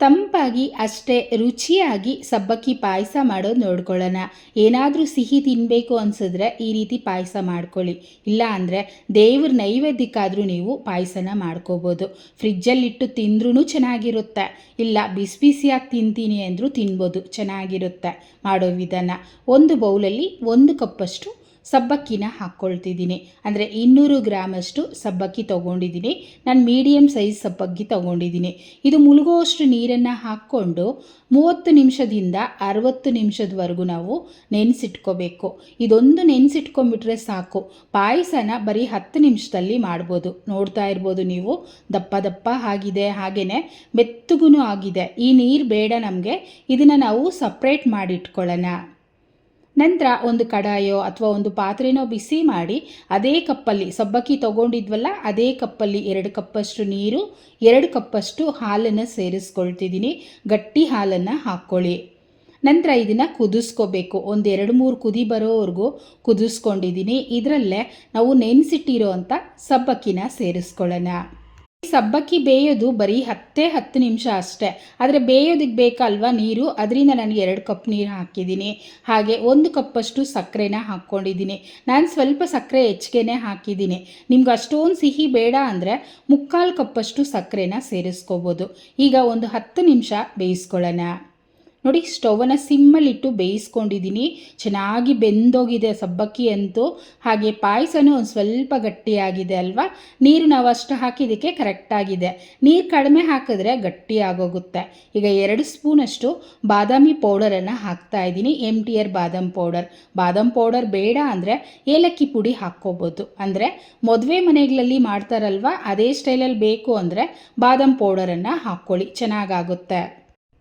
ತಂಪಾಗಿ ಅಷ್ಟೇ ರುಚಿಯಾಗಿ ಸಬ್ಬಕ್ಕಿ ಪಾಯಸ ಮಾಡೋದು ನೋಡ್ಕೊಳ್ಳೋಣ. ಏನಾದರೂ ಸಿಹಿ ತಿನ್ನಬೇಕು ಅನಿಸಿದ್ರೆ ಈ ರೀತಿ ಪಾಯಸ ಮಾಡ್ಕೊಳ್ಳಿ. ಇಲ್ಲ ಅಂದರೆ ದೇವ್ರ ನೈವೇದ್ಯಕ್ಕಾದರೂ ನೀವು ಪಾಯಸನ ಮಾಡ್ಕೋಬೋದು. ಫ್ರಿಜ್ಜಲ್ಲಿಟ್ಟು ತಿಂದ್ರೂ ಚೆನ್ನಾಗಿರುತ್ತೆ. ಇಲ್ಲ ಬಿಸಿ ಬಿಸಿಯಾಗಿ ತಿಂತೀನಿ ಅಂದರೂ ತಿನ್ಬೋದು. ಚೆನ್ನಾಗಿರುತ್ತೆ ಮಾಡೋ ವಿಧಾನ. ಒಂದು ಬೌಲಲ್ಲಿ ಒಂದು ಕಪ್ಪಷ್ಟು ಸಬ್ಬಕ್ಕಿನ ಹಾಕ್ಕೊಳ್ತಿದ್ದೀನಿ. ಅಂದರೆ ಇನ್ನೂರು ಗ್ರಾಮಷ್ಟು ಸಬ್ಬಕ್ಕಿ ತೊಗೊಂಡಿದ್ದೀನಿ. ನಾನು ಮೀಡಿಯಮ್ ಸೈಜ್ ಸಬ್ಬಕ್ಕಿ ತೊಗೊಂಡಿದ್ದೀನಿ. ಇದು ಮುಳುಗುವಷ್ಟು ನೀರನ್ನು ಹಾಕ್ಕೊಂಡು ಮೂವತ್ತು ನಿಮಿಷದಿಂದ ಅರವತ್ತು ನಿಮಿಷದವರೆಗೂ ನಾವು ನೆನೆಸಿಟ್ಕೋಬೇಕು. ಇದೊಂದು ನೆನೆಸಿಟ್ಕೊಂಡ್ಬಿಟ್ರೆ ಸಾಕು. ಪಾಯಸನ ಬರೀ ಹತ್ತು ನಿಮಿಷದಲ್ಲಿ ಮಾಡ್ಬೋದು. ನೋಡ್ತಾ ಇರ್ಬೋದು ನೀವು. ದಪ್ಪ ದಪ್ಪ ಆಗಿದೆ. ಹಾಗೆಯೇ ಮೆತ್ತಗೂ ಆಗಿದೆ. ಈ ನೀರು ಬೇಡ ನಮಗೆ. ಇದನ್ನು ನಾವು ಸಪ್ರೇಟ್ ಮಾಡಿಟ್ಕೊಳ್ಳೋಣ. ನಂತರ ಒಂದು ಕಡಾಯೋ ಅಥವಾ ಒಂದು ಪಾತ್ರೆನೋ ಬಿಸಿ ಮಾಡಿ ಅದೇ ಕಪ್ಪಲ್ಲಿ ಸಬ್ಬಕ್ಕಿ ತಗೊಂಡಿದ್ವಲ್ಲ, ಅದೇ ಕಪ್ಪಲ್ಲಿ ಎರಡು ಕಪ್ಪಷ್ಟು ನೀರು, ಎರಡು ಕಪ್ಪಷ್ಟು ಹಾಲನ್ನು ಸೇರಿಸ್ಕೊಳ್ತಿದ್ದೀನಿ. ಗಟ್ಟಿ ಹಾಲನ್ನು ಹಾಕ್ಕೊಳ್ಳಿ. ನಂತರ ಇದನ್ನು ಕುದಿಸ್ಕೋಬೇಕು. ಒಂದು ಎರಡು ಮೂರು ಕುದಿ ಬರೋವರೆಗೂ ಕುದಿಸ್ಕೊಂಡಿದ್ದೀನಿ. ಇದರಲ್ಲೇ ನಾವು ನೆನೆಸಿಟ್ಟಿರೋ ಅಂಥ ಸಬ್ಬಕ್ಕಿನ ಸೇರಿಸ್ಕೊಳ್ಳೋಣ. ಸಬ್ಬಕ್ಕಿ ಬೇಯೋದು ಬರೀ ಹತ್ತೇ ಹತ್ತು ನಿಮಿಷ ಅಷ್ಟೇ. ಆದರೆ ಬೇಯೋದಕ್ಕೆ ಬೇಕಲ್ವಾ ನೀರು? ಅದರಿಂದ ನಾನು ಎರಡು ಕಪ್ ನೀರು ಹಾಕಿದ್ದೀನಿ. ಹಾಗೆ ಒಂದು ಕಪ್ಪಷ್ಟು ಸಕ್ಕರೆನ ಹಾಕ್ಕೊಂಡಿದ್ದೀನಿ. ನಾನು ಸ್ವಲ್ಪ ಸಕ್ಕರೆ ಹೆಚ್ಚಿಗೆನೇ ಹಾಕಿದ್ದೀನಿ. ನಿಮ್ಗೆ ಅಷ್ಟೊಂದು ಸಿಹಿ ಬೇಡ ಅಂದರೆ ಮುಕ್ಕಾಲು ಕಪ್ಪಷ್ಟು ಸಕ್ಕರೆನ ಸೇರಿಸ್ಕೋಬೋದು. ಈಗ ಒಂದು ಹತ್ತು ನಿಮಿಷ ಬೇಯಿಸ್ಕೊಳ್ಳೋಣ. ನೋಡಿ, ಸ್ಟವನ್ನು ಸಿಮ್ಮಲ್ಲಿಟ್ಟು ಬೇಯಿಸ್ಕೊಂಡಿದ್ದೀನಿ. ಚೆನ್ನಾಗಿ ಬೆಂದೋಗಿದೆ ಸಬ್ಬಕ್ಕಿ ಅಂತೂ. ಹಾಗೆ ಪಾಯಸನೂ ಒಂದು ಸ್ವಲ್ಪ ಗಟ್ಟಿಯಾಗಿದೆ ಅಲ್ವಾ? ನೀರು ನಾವು ಅಷ್ಟು ಹಾಕಿದ್ದಕ್ಕೆ ಕರೆಕ್ಟಾಗಿದೆ ನೀರು ಕಡಿಮೆ ಹಾಕಿದ್ರೆ ಗಟ್ಟಿ ಆಗೋಗುತ್ತೆ. ಈಗ ಎರಡು ಸ್ಪೂನಷ್ಟು ಬಾದಾಮಿ ಪೌಡರನ್ನು ಹಾಕ್ತಾ ಇದ್ದೀನಿ. ಎಂ ಟಿ ಆರ್ ಬಾದಾಮ್ ಪೌಡರ್. ಬಾದಾಮ್ ಪೌಡರ್ ಬೇಡ ಅಂದರೆ ಏಲಕ್ಕಿ ಪುಡಿ ಹಾಕ್ಕೋಬೋದು. ಅಂದರೆ ಮದುವೆ ಮನೆಗಳಲ್ಲಿ ಮಾಡ್ತಾರಲ್ವ? ಅದೇ ಸ್ಟೈಲಲ್ಲಿ ಬೇಕು ಅಂದರೆ ಬಾದಾಮ್ ಪೌಡರನ್ನು ಹಾಕ್ಕೊಳ್ಳಿ. ಚೆನ್ನಾಗಾಗುತ್ತೆ.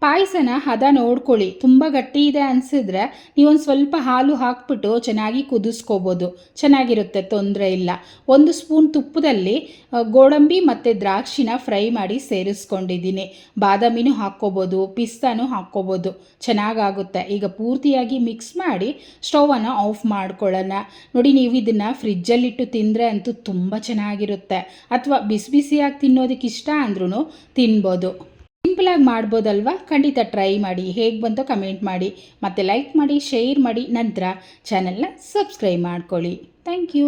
ಪಾಯಸನ ಹದ ನೋಡ್ಕೊಳ್ಳಿ. ತುಂಬ ಗಟ್ಟಿ ಇದೆ ಅನಿಸಿದ್ರೆ ನೀವೊಂದು ಸ್ವಲ್ಪ ಹಾಲು ಹಾಕ್ಬಿಟ್ಟು ಚೆನ್ನಾಗಿ ಕುದಿಸ್ಕೋಬೋದು. ಚೆನ್ನಾಗಿರುತ್ತೆ, ತೊಂದರೆ ಇಲ್ಲ. ಒಂದು ಸ್ಪೂನ್ ತುಪ್ಪದಲ್ಲಿ ಗೋಡಂಬಿ ಮತ್ತು ದ್ರಾಕ್ಷಿನ ಫ್ರೈ ಮಾಡಿ ಸೇರಿಸ್ಕೊಂಡಿದ್ದೀನಿ. ಬಾದಾಮಿನೂ ಹಾಕ್ಕೋಬೋದು, ಪಿಸ್ತಾನು ಹಾಕ್ಕೋಬೋದು. ಚೆನ್ನಾಗಾಗುತ್ತೆ. ಈಗ ಪೂರ್ತಿಯಾಗಿ ಮಿಕ್ಸ್ ಮಾಡಿ ಸ್ಟವನ್ನು ಆಫ್ ಮಾಡ್ಕೊಳ್ಳೋಣ. ನೋಡಿ ನೀವು ಇದನ್ನು ಫ್ರಿಜ್ಜಲ್ಲಿಟ್ಟು ತಿಂದರೆ ಅಂತೂ ತುಂಬ ಚೆನ್ನಾಗಿರುತ್ತೆ. ಅಥವಾ ಬಿಸಿ ಬಿಸಿಯಾಗಿ ತಿನ್ನೋದಕ್ಕೆ ಇಷ್ಟ ಅಂದ್ರೂ ತಿನ್ಬೋದು. ಸಿಂಪಲಾಗಿ ಮಾಡ್ಬೋದಲ್ವಾ? ಖಂಡಿತ ಟ್ರೈ ಮಾಡಿ. ಹೇಗೆ ಬಂತೋ ಕಮೆಂಟ್ ಮಾಡಿ. ಮತ್ತು ಲೈಕ್ ಮಾಡಿ ಶೇರ್ ಮಾಡಿ. ನಂತರ ಚಾನಲ್ನ ಸಬ್ಸ್ಕ್ರೈಬ್ ಮಾಡ್ಕೊಳ್ಳಿ. Thank you